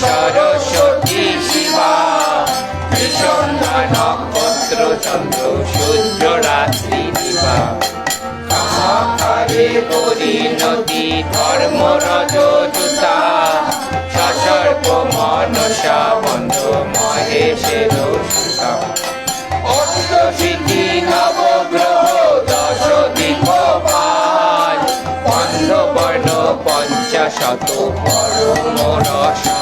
সরস্বতী শিবা। বিসন্ধ্যা নক্ষত্র চন্দ্র সূর্য রাত্রি দিবা কামাকারে পরিণতি ধর্ম রজদূতা সসর্প মনসা বন্ধ মহেশের সুতা অষ্টসিদ্ধি নবগ্রহ দশ দিগপাল বন্ধবর্ণ পঞ্চাশত পরম রসান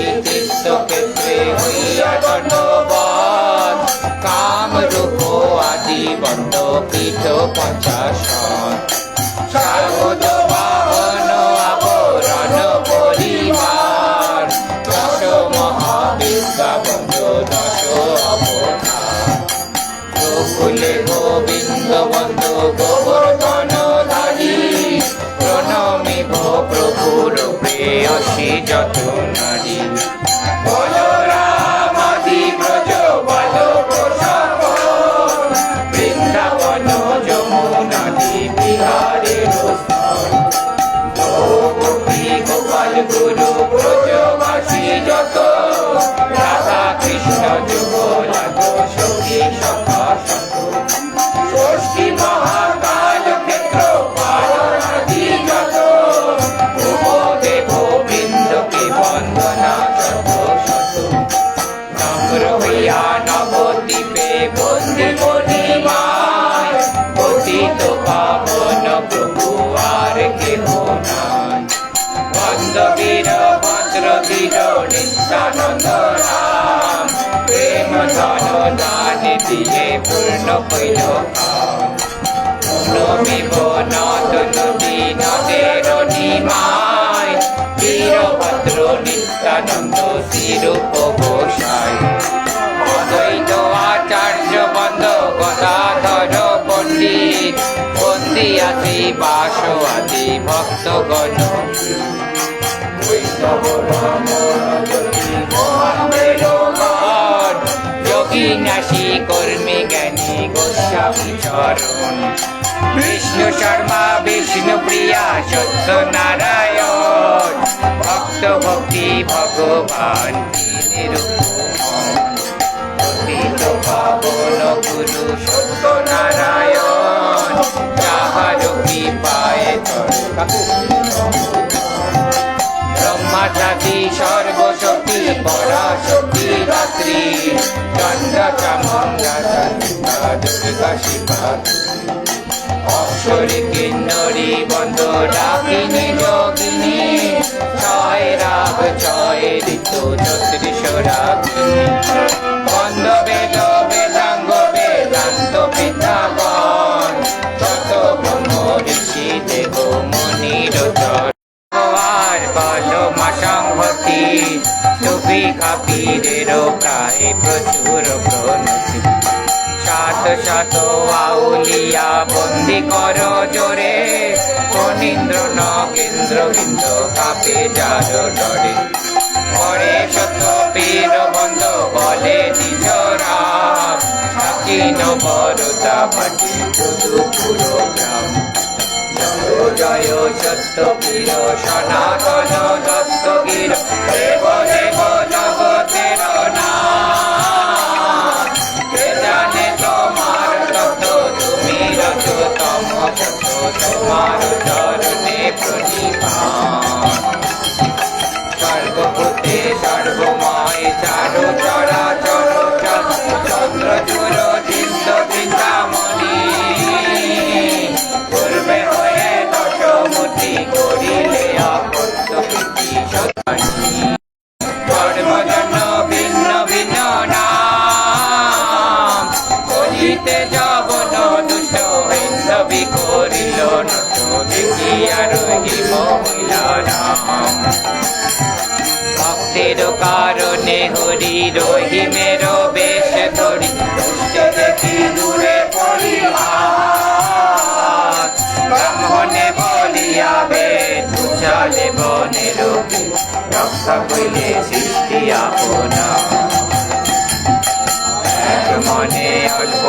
Jesucristo que entrega. ভদ্রবীর Nityananda Ram প্রেম ধন দান দিয়ে পূর্ণ হইল নমিব নদ নদী নদের নিমায় বীরভদ্র নিত্যানন্দ শিরূপ গোসাই অদ্বৈত আচার্য বন্ধ গদাধর পণ্ডিত বন্দি আদি বাস আদি ভক্তগণ নাসি কর্মী জ্ঞানী গোস্বামী চরণ। বিষ্ণু শর্মা, বিষ্ণু প্রিয়া, সত্য নারায়ণ। ভক্ত ভক্তি ভগবান পাবন গুরু সত্য নারায়ণ। যাহার কৃপায় ব্রহ্মাচারী সর্বশক্তি, পরাশক্তি, রাত্রি চন্দ্র চামুণ্ডা চন্দ্রা দুর্গা শিবা অক্ষরী কিন্নরী বন্ধ ডাকিনী যোগিনী ছয় রাগ, ছয় ঋতু চত্রিশ রাগিনী টুপি খাপিরেরও প্রায় প্রচুর প্রণতি। সাত শত আউলিয়া বন্দি কর জোরে ফণীন্দ্র নগেন্দ্র বিন্দ কাপে যার ডরে। পরে সত্য পীর বন্ধ বলে নিজ রাম সাকিন বরদা পাটি শুধু পুরো গ্রাম। জয় সত্য বীর, সনাতন দত্ত বীর। দেব দেব, জগতের নাম কে জানে তোমার তত্ত্ব তুমি রচ তম তোমার চরণে প্রণীত কারণে হরি রহিমের বেশ ধরি। দেখি দূরে ব্রাহ্মণে বলিয়া বেদ বুঝালে বনের রক্ষা কইলে সৃষ্টি আপনা। মনে অল্প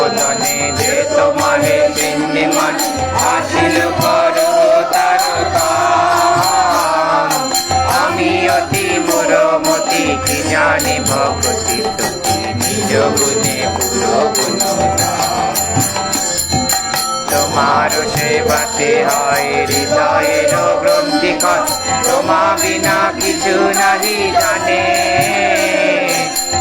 জানে।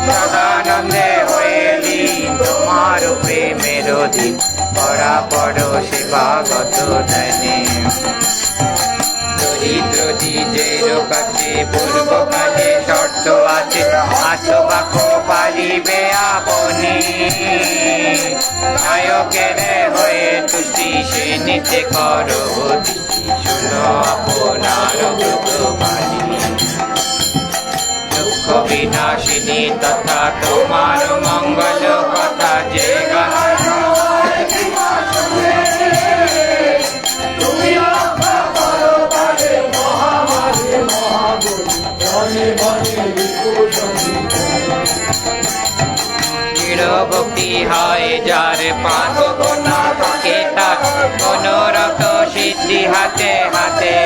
সদানন্দে হয়ে দিন তোমার প্রেমের দিন পড়া পড়ো সেবাগত ধ্যানে দরিদ্র নিজের কাছে পূর্বকালে শর্ত আছে আত্মবাক্য পারিবে আপনি নায়কের হয়ে তুষ্টি নিতে করো শুনো দুঃখ বিনাশিনী তথা তোমার মঙ্গল কথা যে ভক্তি হয় যার পাঁচ থাকে সিদ্ধি হাতে হাতে।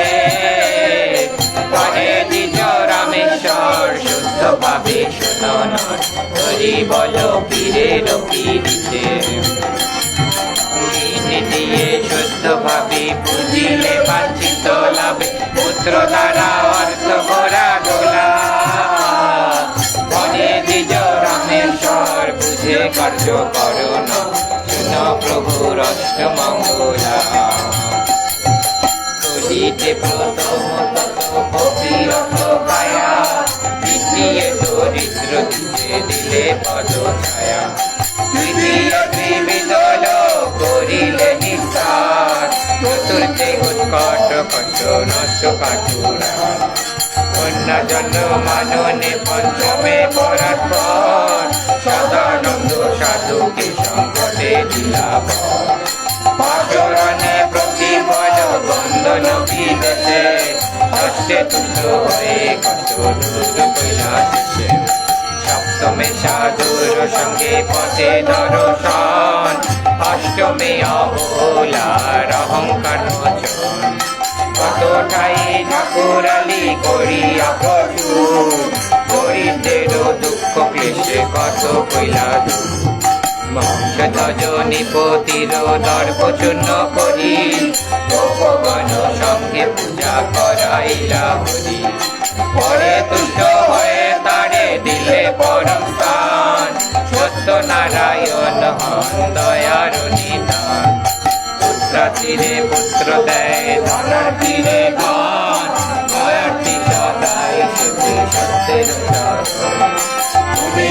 শুদ্ধ ভাবে শুধন। হরি বল শুদ্ধ ভাবে পুজিলে বাঞ্ছিত লাভে পুত্র দ্বারা করুন শুন প্রভুর অষ্টমঙ্গলা কলিতে প্রথম তত কবিরত কায়া দ্বিতীয় দরিদ্র দিতে দিলে পদ ছায়া। তৃতীয় ত্রিবিদল করিলে নিস্তার। চতুর্থে উৎকট নষ্ট কাটুরা। কন্যা জন্ম মাননে পঞ্চমে পরাৎপর সদানন্দ সাধুকে সংকটে দিলাভ পাচরণে প্রতিপদ বন্দন বিদেশে ষষ্ঠে তুষ্ট হয়ে কষ্ট কৈলাসে সপ্তমে সাধুর সঙ্গে পথে দর্শন অষ্টমে অবলার অহংকার কত ঠাই ঠাকুরালি করিয়া প্রচুর। দরিদ্রের দুঃখ ক্লেশে কত কইলা দূর বংশধ্বজ নিপতির দর্প চূর্ণ করি। গোপগণ সঙ্গে পূজা করাইলা হরি। পরে তুষ্ট হয়ে তারে দিলে পরম স্থান সত্য নারায়ণ হন দয়ার নিদান পুত্র তীরে পুত্র দেয় ধনার তীরে গান তুমি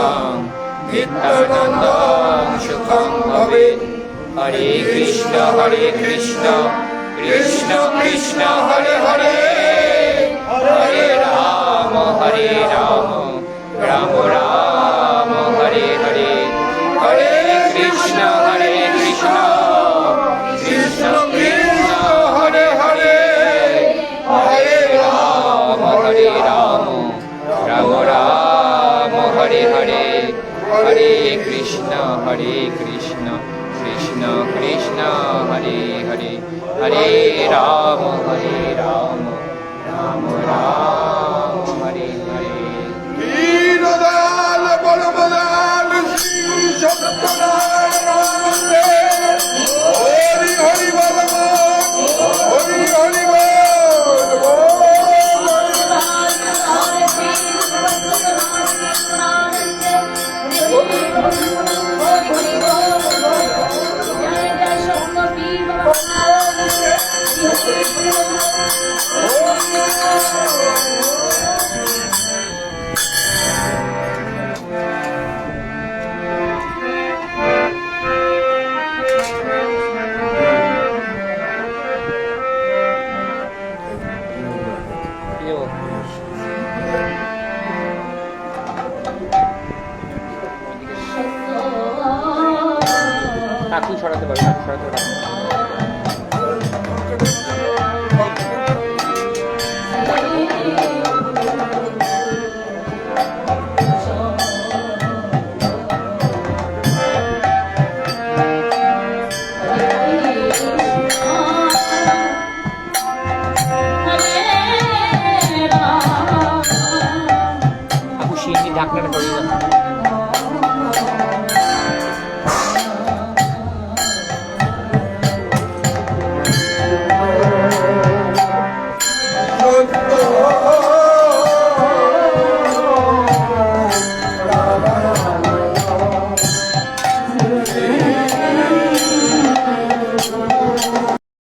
মনুষ্যাণাং নিত্যানন্দং সুখং ভবেৎ হরে কৃষ্ণ হরে কৃষ্ণ কৃষ্ণ কৃষ্ণ হরে হরে হরে রাম হরে রাম রাম রাম কাকু ঢাকনাটা সরিয়ে দাও